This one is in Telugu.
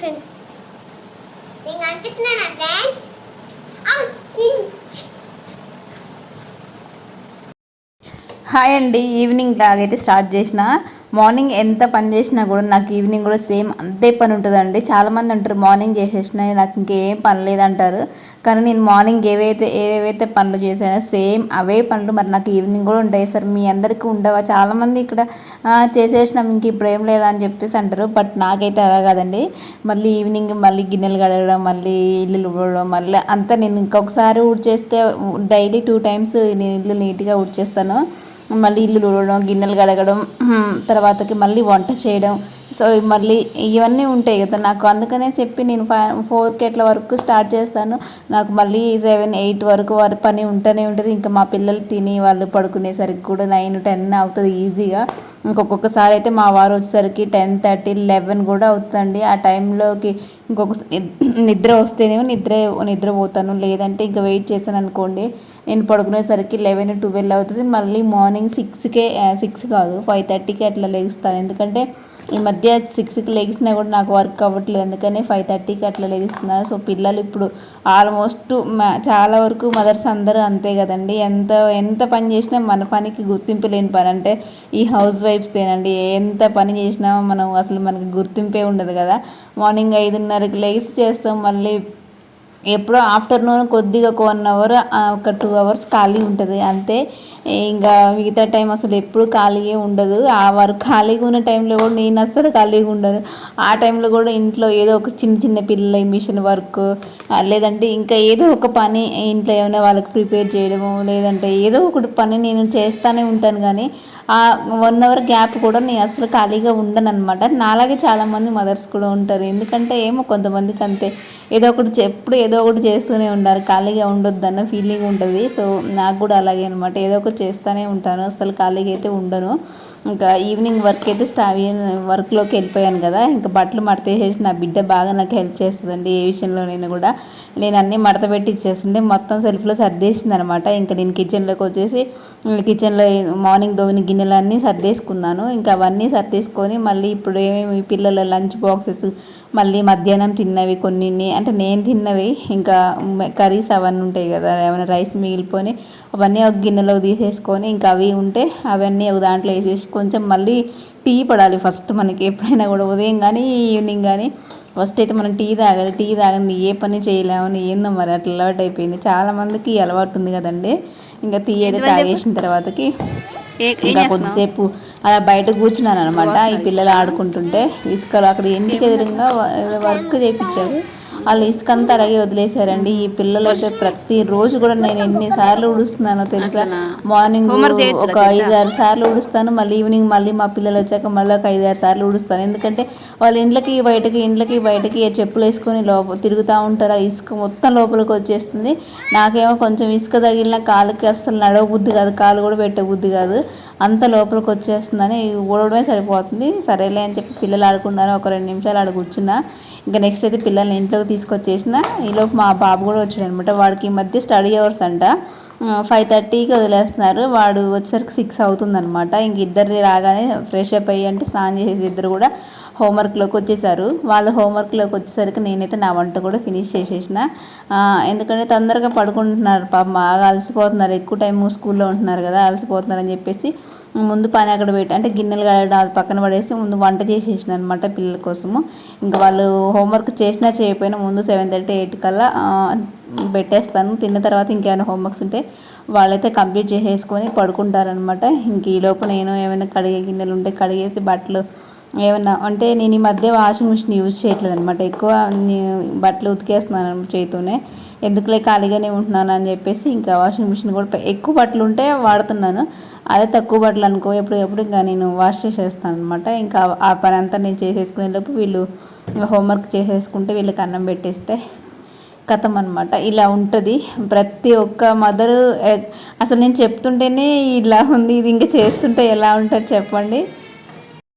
ఫ్రెండ్స్ నేను కనిపిస్తున్నానా ఫ్రెండ్స్ హాయ్ అండి ఈవినింగ్ లాగైతే స్టార్ట్ చేసిన. మార్నింగ్ ఎంత పని చేసినా కూడా నాకు ఈవినింగ్ కూడా సేమ్ అంతే పని ఉంటుందండి. చాలామంది అంటారు మార్నింగ్ చేసేసిన నాకు ఇంకేం పని లేదంటారు. కానీ నేను మార్నింగ్ ఏవైతే ఏవేవైతే పనులు చేసానో సేమ్ అవే పనులు మరి నాకు ఈవినింగ్ కూడా ఉంటాయి. సార్ మీ అందరికీ ఉండవా? చాలామంది ఇక్కడ "ఆ, చేసేసినాం ఇంక ఇప్పుడు ఏం లేదా అని చెప్పేసి అంటారు. బట్ నాకైతే అలా కాదండి. మళ్ళీ ఈవినింగ్ మళ్ళీ గిన్నెలు కడగడం మళ్ళీ ఇల్లు ఊడడం మళ్ళీ అంతా నేను ఇంకొకసారి ఊడ్చేస్తే డైలీ టూ టైమ్స్ నేను ఇల్లు నీట్గా ఊడ్చేస్తాను. మళ్ళీ ఇల్లు ఊడడం గిన్నెలు కడగడం తర్వాతకి మళ్ళీ వంట చేయడం సో మళ్ళీ ఇవన్నీ ఉంటాయి కదా నాకు అందుకనే చెప్పి నేను ఫైవ్ ఫోర్కి ఎట్ల వరకు స్టార్ట్ చేస్తాను. నాకు మళ్ళీ సెవెన్ ఎయిట్ వరకు వారి పని ఉంటూనే ఉంటుంది. ఇంకా మా పిల్లలు తిని వాళ్ళు పడుకునేసరికి కూడా నైన్ టెన్ అవుతుంది ఈజీగా. ఇంకొకసారి అయితే మా వారు వచ్చేసరికి టెన్ థర్టీ లెవెన్ కూడా అవుతుందండి. ఆ టైంలోకి ఇంకొక నిద్ర వస్తేనేమో నిద్ర నిద్రపోతాను లేదంటే ఇంకా వెయిట్ చేశాను అనుకోండి. నేను పడుకునేసరికి లెవెన్ ట్వెల్వ్ అవుతుంది. మళ్ళీ మార్నింగ్ సిక్స్కే సిక్స్ కాదు ఫైవ్ థర్టీకి అట్లా లేస్తాను. ఎందుకంటే ఈ మధ్య మధ్య సిక్స్కి లెగిసినా కూడా నాకు వర్క్ అవ్వట్లేదు. అందుకనే ఫైవ్ థర్టీకి అట్లా లెగిస్తున్నాను. సో పిల్లలు ఇప్పుడు ఆల్మోస్ట్ చాలా వరకు మదర్స్ అందరూ అంతే కదండి. ఎంత ఎంత పని చేసినా మన పనికి గుర్తింపు లేని పని. అంటే ఈ హౌస్ వైఫ్స్తేనండి ఎంత పని చేసినా మనం అసలు మనకి గుర్తింపే ఉండదు కదా. మార్నింగ్ ఐదున్నరకి లెగిసి చేస్తాం మళ్ళీ ఎప్పుడో ఆఫ్టర్నూన్ కొద్దిగా ఒక వన్ అవర్ ఒక టూ అవర్స్ ఖాళీ ఉంటుంది. అంతే. ఇంకా మిగతా టైం అసలు ఎప్పుడు ఖాళీగా ఉండదు. ఆ వర్క్ ఖాళీగా ఉన్న టైంలో కూడా నేను అస్సలు ఖాళీగా ఉండను. ఆ టైంలో కూడా ఇంట్లో ఏదో ఒక చిన్న చిన్న పిల్లల మిషన్ వర్క్ లేదంటే ఇంకా ఏదో ఒక పని ఇంట్లో ఏమైనా వాళ్ళకి ప్రిపేర్ చేయడము లేదంటే ఏదో ఒకటి పని నేను చేస్తూనే ఉంటాను. కానీ ఆ వన్ అవర్ గ్యాప్ కూడా నేను అసలు ఖాళీగా ఉండను అనమాట నాలాగే చాలామంది మదర్స్ కూడా ఉంటారు. ఎందుకంటే ఏమో కొంతమందికి అంతే. ఏదో ఒకటి ఎప్పుడు ఏదో ఒకటి చేస్తూనే ఉండాలి. ఖాళీగా ఉండొద్దు అన్న ఫీలింగ్ ఉంటుంది. సో నాకు కూడా అలాగే అనమాట ఏదో ఒకటి చేస్తూనే ఉంటాను. అసలు ఖాళీగా అయితే ఉండను. ఇంకా ఈవినింగ్ వర్క్ అయితే స్టా వర్క్లోకి వెళ్ళిపోయాను కదా. ఇంకా బట్టలు మడత వేసేసి నా బిడ్డ బాగా నాకు హెల్ప్ చేస్తుందండి. ఏ విషయంలో నేను కూడా. నేను అన్నీ మడత పెట్టి ఇచ్చేస్తుంటే మొత్తం సెల్ఫ్లో సర్దేసింది అనమాట ఇంకా నేను కిచెన్లోకి వచ్చేసి కిచెన్లో మార్నింగ్ దోమిన గిన్నెలన్నీ సర్దేసుకున్నాను. ఇంకా అవన్నీ సర్దేసుకొని మళ్ళీ ఇప్పుడు ఏమేమి పిల్లల లంచ్ బాక్సెస్ మళ్ళీ మధ్యాహ్నం తిన్నవి కొన్ని అంటే నేను తిన్నవి ఇంకా కర్రీస్ అవన్నీ ఉంటాయి కదా ఏమైనా రైస్ మిగిలిపోయి అవన్నీ ఒక గిన్నెలో తీసేసుకొని ఇంకా అవి ఉంటే అవన్నీ ఒక దాంట్లో వేసేసి కొంచెం మళ్ళీ టీ పడాలి ఫస్ట్ మనకి ఎప్పుడైనా కూడా ఉదయం కానీ ఈవినింగ్ కానీ ఫస్ట్ అయితే మనం టీ తాగాలి టీ తాగంది ఏ పని చేయలేమని ఏందో మరి అట్లా అలవాటు అయిపోయింది. చాలా మందికి ఈ అలవాటు ఉంది కదండి. ఇంకా టీ అయితే తాగేసిన తర్వాతకి ఇంకా కొద్దిసేపు అలా బయట కూర్చున్నాను అనమాట ఈ పిల్లలు ఆడుకుంటుంటే ఇసుకలో అక్కడ ఇంటికి ఎదురుగా వర్క్ చేయించారు వాళ్ళు ఇసుక అంతా అలాగే వదిలేశారండి. ఈ పిల్లలు అయితే ప్రతి రోజు కూడా నేను ఎన్నిసార్లు ఉడుస్తున్నానో తెలుసా? మార్నింగ్ ఒక ఐదు ఆరు సార్లు ఉడుస్తాను మళ్ళీ ఈవినింగ్ మళ్ళీ మా పిల్లలు వచ్చాక మళ్ళీ ఒక ఐదు ఆరు సార్లు ఉడుస్తాను ఎందుకంటే వాళ్ళ ఇంట్లకి బయటకి ఇంట్లకి బయటకి చెప్పులు వేసుకొని లోపల తిరుగుతూ ఉంటారు. ఆ ఇసుక మొత్తం లోపలికి వచ్చేస్తుంది. నాకేమో కొంచెం ఇసుక తగిలిన కాలుకి అస్సలు నడవ బుద్ధి కాదు. కాలు కూడా పెట్టే బుద్ధి కాదు. అంత లోపలికి వచ్చేస్తుందని ఊడడమే సరిపోతుంది. సరేలే అని చెప్పి పిల్లలు ఆడుకున్నారు ఒక రెండు నిమిషాలు ఆడ కూర్చున్నా. ఇంకా నెక్స్ట్ అయితే పిల్లల్ని ఇంట్లోకి తీసుకొచ్చేసిన. ఈలోపు మా బాబు కూడా వచ్చాడు అనమాట వాడికి ఈ మధ్య స్టడీ అవర్స్ అంట. ఫైవ్ థర్టీకి వదిలేస్తున్నారు. వాడు వచ్చేసరికి సిక్స్ అవుతుందనమాట. ఇంక ఇద్దరిని రాగానే ఫ్రెష్ అప్ అయ్యి అంటే స్నానం చేసేసి ఇద్దరు కూడా హోంవర్క్లోకి వచ్చేసారు. వాళ్ళు హోంవర్క్లోకి వచ్చేసరికి నేనైతే నా వంట కూడా ఫినిష్ చేసేసిన. ఎందుకంటే తొందరగా పడుకుంటున్నారు పాప బాగా అలసిపోతున్నారు. ఎక్కువ టైం స్కూల్లో ఉంటున్నారు కదా అలసిపోతున్నారు అని చెప్పేసి ముందు పని అక్కడ పెట్టి అంటే గిన్నెలు కడగడం అది పక్కన పడేసి ముందు వంట చేసేసిన అనమాట పిల్లల కోసము. ఇంకా వాళ్ళు హోంవర్క్ చేసినా చేయకపోయినా ముందు సెవెన్ థర్టీ ఎయిట్ కల్లా పెట్టేస్తాను. తిన్న తర్వాత ఇంకేమైనా హోంవర్క్స్ ఉంటే వాళ్ళైతే కంప్లీట్ చేసేసుకొని పడుకుంటారనమాట ఇంక ఈలోపు నేను ఏమైనా కడిగే గిన్నెలు ఉంటే కడిగేసి బట్టలు ఏమన్నా అంటే నేను ఈ మధ్య వాషింగ్ మిషన్ యూజ్ చేయట్లేదు అనమాట ఎక్కువ బట్టలు ఉతికేస్తున్నాను చేతితోనే ఎందుకులే ఖాళీగానే ఉంటున్నాను అని చెప్పేసి ఇంకా వాషింగ్ మిషన్ కూడా ఎక్కువ బట్టలు ఉంటే వాడుతున్నాను. అదే తక్కువ బట్టలు అనుకో ఎప్పుడు ఎప్పుడు ఇంకా నేను వాష్ చేసేస్తాను అనమాట ఇంకా ఆ పని అంతా నేను చేసేసుకునే లోపు వీళ్ళు హోంవర్క్ చేసేసుకుంటే వీళ్ళకి అన్నం పెట్టేస్తే కథం అనమాట ఇలా ఉంటుంది. ప్రతి ఒక్క మదరు అసలు నేను చెప్తుంటేనే ఇలా ఉంది ఇది ఇంకా చేస్తుంటే ఎలా ఉంటుంది చెప్పండి.